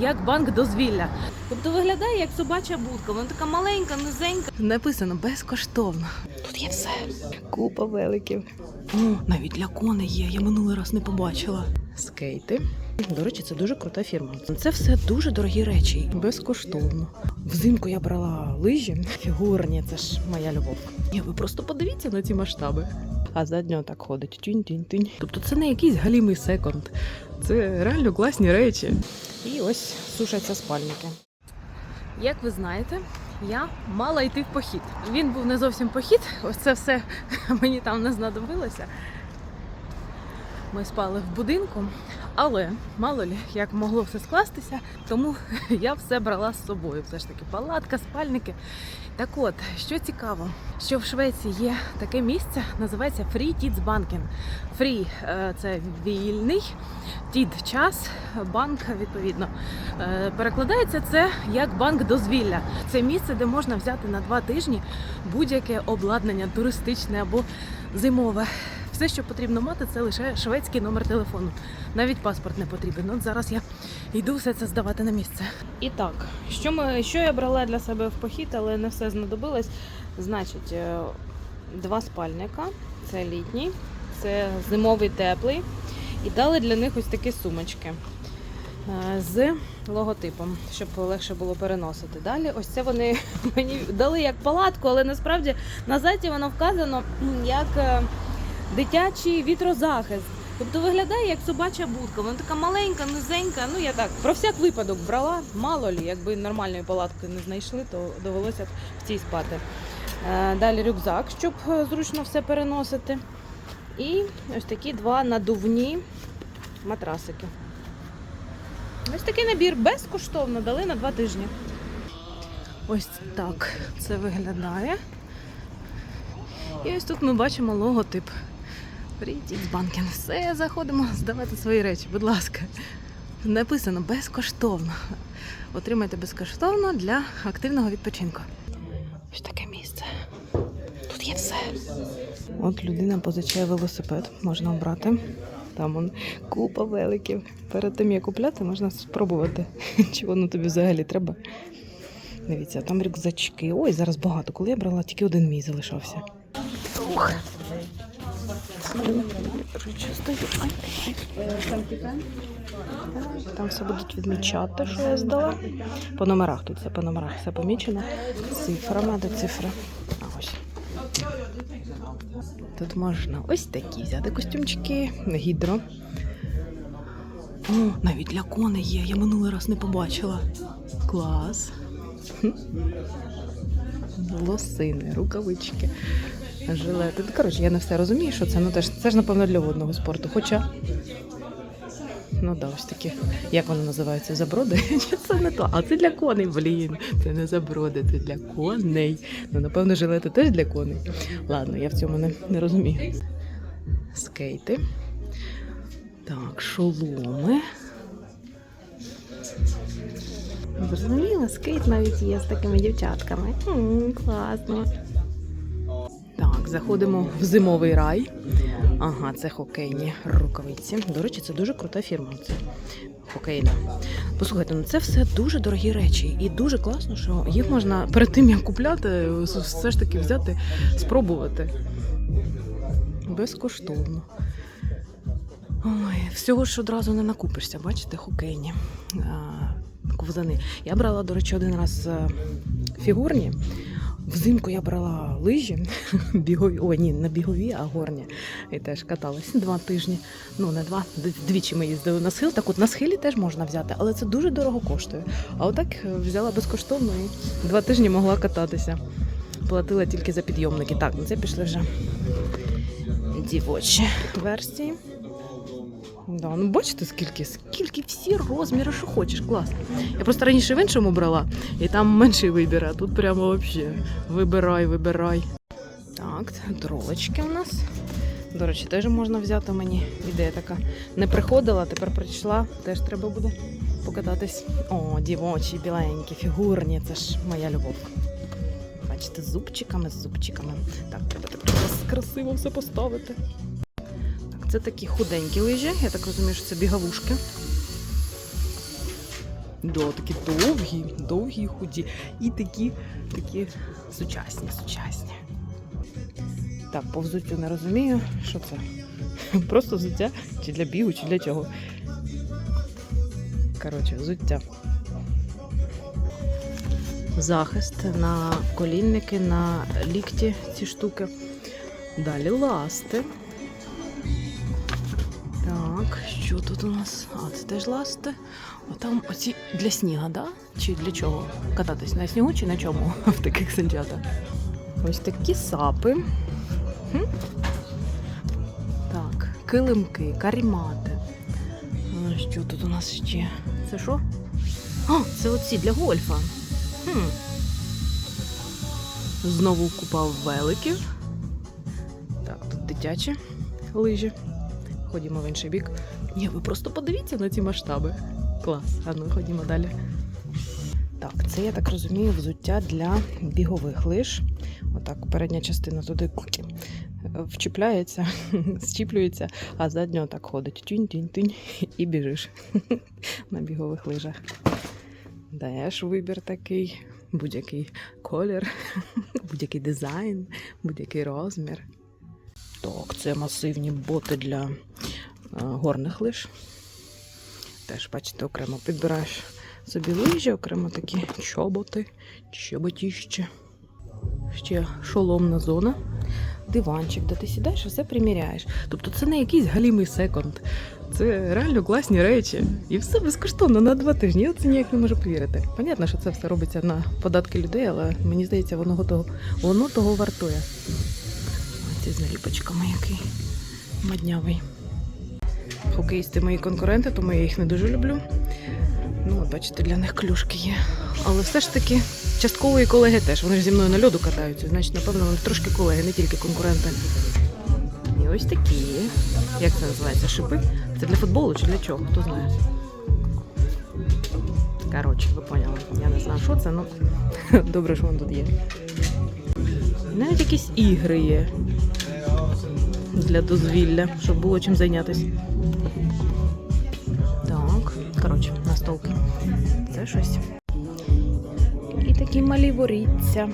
як банк дозвілля. Тобто виглядає як собача будка. Вона така маленька, низенька. Написано безкоштовно. Тут є все. Купа великів. О, навіть для коней є. Я минулий раз не побачила. Скейти. До речі, це дуже крута фірма. Це все дуже дорогі речі, безкоштовно. Взимку я брала лижі, фігурні, це ж моя любов. Ні, ви просто подивіться на ці масштаби. А заднього так ходить. Тюнь-тюнь-тюнь. Тобто це не якийсь галімий секонд. Це реально класні речі. І ось сушаться спальники. Як ви знаєте, я мала йти в похід. Він був не зовсім похід, ось це все мені там не знадобилося. Ми спали в будинку, але мало лі, як могло все скластися, тому я все брала з собою. Все ж таки, палатка, спальники. Так от, що цікаво, що в Швеції є таке місце, називається Free Tids Banking. Free е, – це вільний, тід час, банк відповідно. Е, Перекладається це як банк дозвілля. Це місце, де можна взяти на два тижні будь-яке обладнання туристичне або зимове. Все, що потрібно мати, це лише шведський номер телефону. Навіть паспорт не потрібен. От зараз я йду все це здавати на місце. І так, що ми що я брала для себе в похід, але не все знадобилось. Значить, е, два спальника, це літній, це зимовий теплий. І дали для них ось такі сумочки е, з логотипом, щоб легше було переносити. Далі, ось це вони мені дали як палатку, але насправді на сайті воно вказано як е, дитячий вітрозахист. Тобто виглядає як собача будка. Вона така маленька, низенька. Ну я так про всяк випадок брала. Мало лі, якби нормальної палатки не знайшли, то довелося б в цій спати. Е, Далі рюкзак, щоб е, зручно все переносити. І ось такі два надувні матрасики. Ось такий набір безкоштовно дали на два тижні. Ось так це виглядає. І ось тут ми бачимо логотип. Прийдіть з банкін. Все, заходимо здавати свої речі, будь ласка. Написано безкоштовно. Отримайте безкоштовно для активного відпочинку. Ось таке місце. Тут є все. От людина позичає велосипед, можна обрати. Там он купа великів. Перед тим як купляти, можна спробувати, чи воно тобі взагалі треба. Дивіться, там рюкзачки. Ой, зараз багато. Коли я брала, тільки один мій залишався. Ух. Там все будуть відмічати, що я здала. По номерах тут все по номерах все помічено. Цифрами, де цифри. Тут можна ось такі взяти костюмчики, гідро. О, навіть для коней є. Я минулий раз не побачила. Клас. Лосини, рукавички, жилети. Коротше, я не все розумію, що це. Ну теж це ж напевно для водного спорту. Хоча. Ну да, ось такі, як воно називається, заброди? Це не то? А це для коней, блін. Це не заброди, це для коней. Ну, напевно, жилети теж для коней. Ладно, я в цьому не, не розумію. Скейти. Так, шоломи. Зрозуміла, скейт навіть є з такими дівчатками. М, класно. Заходимо в зимовий рай. Ага, це хокейні рукавиці. До речі, це дуже крута фірма. Це хокейна. Послухайте, ну це все дуже дорогі речі, і дуже класно, що їх можна перед тим як купляти, все ж таки взяти, спробувати. Безкоштовно. Ой, всього ж одразу не накупишся, бачите, хокейні ковзани. Я брала, до речі, один раз фігурні. Взимку я брала лижі, бігові, ой, ні, не бігові, а горні. І теж каталась два тижні. Ну, не два, двічі ми їздили на схил. Так от на схилі теж можна взяти, але це дуже дорого коштує. А отак е, взяла безкоштовно і два тижні могла кататися. Платила тільки за підйомники. Так, ну це пішли вже дівочі версії. Да, ну бачите, скільки, скільки всі розміри, що хочеш, клас. Я просто раніше в іншому брала, і там менший вибір, а тут прямо взагалі вибирай, вибирай. Так, тролочки у нас. До речі, теж можна взяти мені. Ідея така. Не приходила, тепер прийшла, теж треба буде покататись. О, дівочі, біленькі, фігурні, це ж моя любов. Бачите, зубчиками, з зубчиками. Так, треба тепер красиво все поставити. Це такі худенькі лижі. Я так розумію, що це бігавушки. Да, такі довгі, довгі, худі. І такі, такі сучасні, сучасні. Так, по взуттю не розумію, що це. Просто взуття чи для бігу, чи для чого. Коротше, взуття. Захист на колінники, на лікті ці штуки. Далі ласти. Так, що тут у нас? А, це теж ласти. А там оці для сніга, да? Чи для чого? Кататись на снігу чи на чому в таких санчатах? Ось такі сапи. Хм. Так, килимки, карімати. Що тут у нас ще? Це що? А, це оці для гольфа. Хм. Знову купа великів. Так, тут дитячі лижі. Ходімо в інший бік. Ні, ви просто подивіться на ці масштаби. Клас. А ну ходімо далі. Так, це я так розумію, взуття для бігових лиж. Отак, передня частина туди. Вчіпляється, зчіплюється, а задня так ходить. Тюнь-тюнь-тюнь і біжиш на бігових лижах. Даєш вибір такий, будь-який колір, будь-який дизайн, будь-який розмір. Так, це масивні боти для е, горних лиж. Теж, бачите, окремо підбираєш собі лижі, окремо такі чоботи, чоботіще. Ще шоломна зона, диванчик, де ти сідаєш і все приміряєш. Тобто це не якийсь галімий секонд. Це реально класні речі. І все безкоштовно на два тижні. Я це ніяк не можу повірити. Понятно, що це все робиться на податки людей, але мені здається, воно того, воно того вартує. Ці з наліпочками який маднявий. Хокеїсти мої конкуренти, тому я їх не дуже люблю. Ну, от бачите, для них клюшки є. Але все ж таки, частково і колеги теж. Вони ж зі мною на льоду катаються. Значить, напевно, вони трошки колеги, не тільки конкуренти. І ось такі. Як це називається? Шипи? Це для футболу чи для чого? Хто знає? Коротше, ви поняли. Я не знаю, що це, ну добре, що воно тут є. Навіть якісь ігри є для дозвілля, щоб було чим зайнятися. Так, коротше, настолки. Це щось. І такі малі воріться.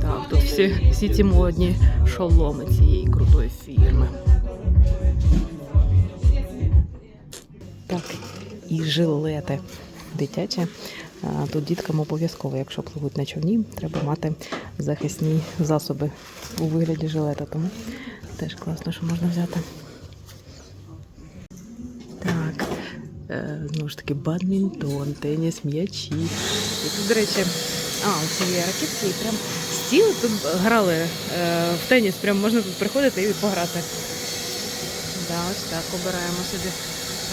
Так, тут всі, всі ці модні шоломи цієї крутої фірми. Так, і жилети дитячі. А, Тут діткам обов'язково, якщо пливуть на човні, треба мати захисні засоби у вигляді жилета. Тому теж класно, що можна взяти. Так, е, знову ж таки, бадмінтон, теніс, м'ячі. І тут, до речі, а, оці є ракетки, і прям стіл тут грали е, в теніс, прям можна тут приходити і пограти. Да, ось так, обираємо собі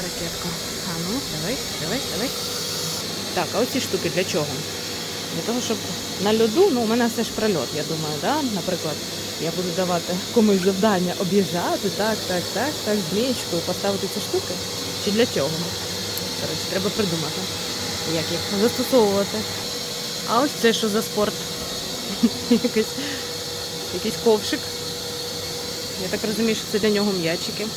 ракетку. А ну, давай, давай, давай. Так, а оці штуки для чого? Для того, щоб на льоду, ну у мене все ж прольот, я думаю, да? наприклад, я буду давати комусь завдання об'їжджати, так, так, так, так, з мічкою поставити ці штуки. Чи для чого? Коротше, треба придумати, як їх застосовувати. А ось це що за спорт? Якийсь ковшик. Я так розумію, що це для нього м'ячики.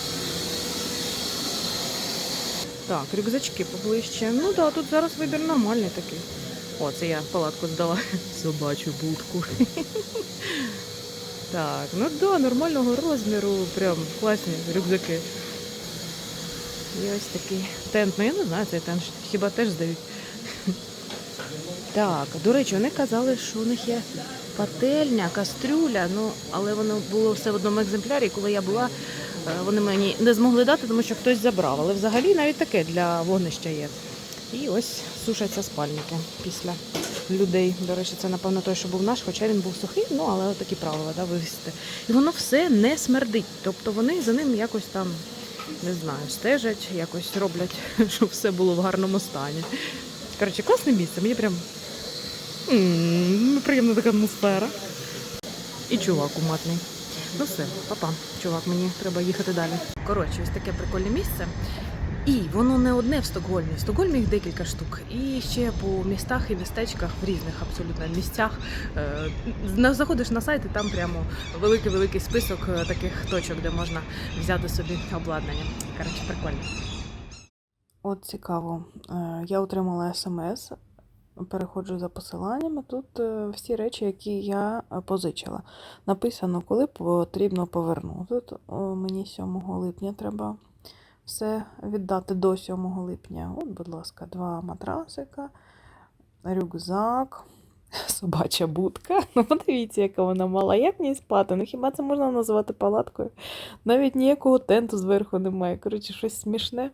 Так, рюкзачки поближче. Ну так, да, тут зараз вибір нормальний такий. О, це я палатку здала. Собачу будку. Так, ну да, нормального розміру, прям класні рюкзаки. І ось такий тент. Ну я не знаю, цей тент хіба теж здають. Так, до речі, вони казали, що у них є пательня, кастрюля, ну, але воно було все в одному екземплярі. Коли я була, вони мені не змогли дати, тому що хтось забрав. Але взагалі навіть таке для вогнища є. І ось сушаться спальники після людей. До речі, це, напевно, той, що був наш, хоча він був сухий, ну але такі правила, да, вивісити. І воно все не смердить. Тобто вони за ним якось там, не знаю, стежать, якось роблять, щоб все було в гарному стані. Коротше, класне місце, мені прям м, приємна така атмосфера. І чувак уматний. Ну все, папа, чувак, мені треба їхати далі. Коротше, ось таке прикольне місце. І воно не одне в Стокгольмі. В Стокгольмі їх декілька штук. І ще по містах і містечках в різних абсолютно місцях. Е, Заходиш на сайт, і там прямо великий-великий список е, таких точок, де можна взяти собі обладнання. Коротше, прикольно. От цікаво. Е, Я отримала смс, переходжу за посиланнями. Тут е, всі речі, які я е, позичила. Написано, коли потрібно повернути. Тут мені 7 липня треба все віддати до 7 липня. От, будь ласка, два матрасика, рюкзак, собача будка. Ну, подивіться, яка вона мала. Як в спати? Ну хіба це можна назвати палаткою? Навіть ніякого тенту зверху немає. Коротше, щось смішне.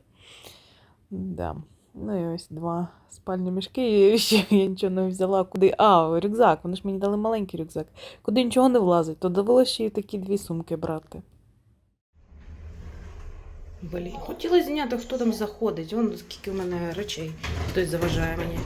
Да. Ну і ось два спальні мішки. І ще я нічого не взяла. Куди? А, рюкзак. Вони ж мені дали маленький рюкзак. Куди нічого не влазить, то довелося ще й такі дві сумки брати. Блін, хотіла зняти, хто там заходить. Вон скільки в мене речей. Хтось заважає мені.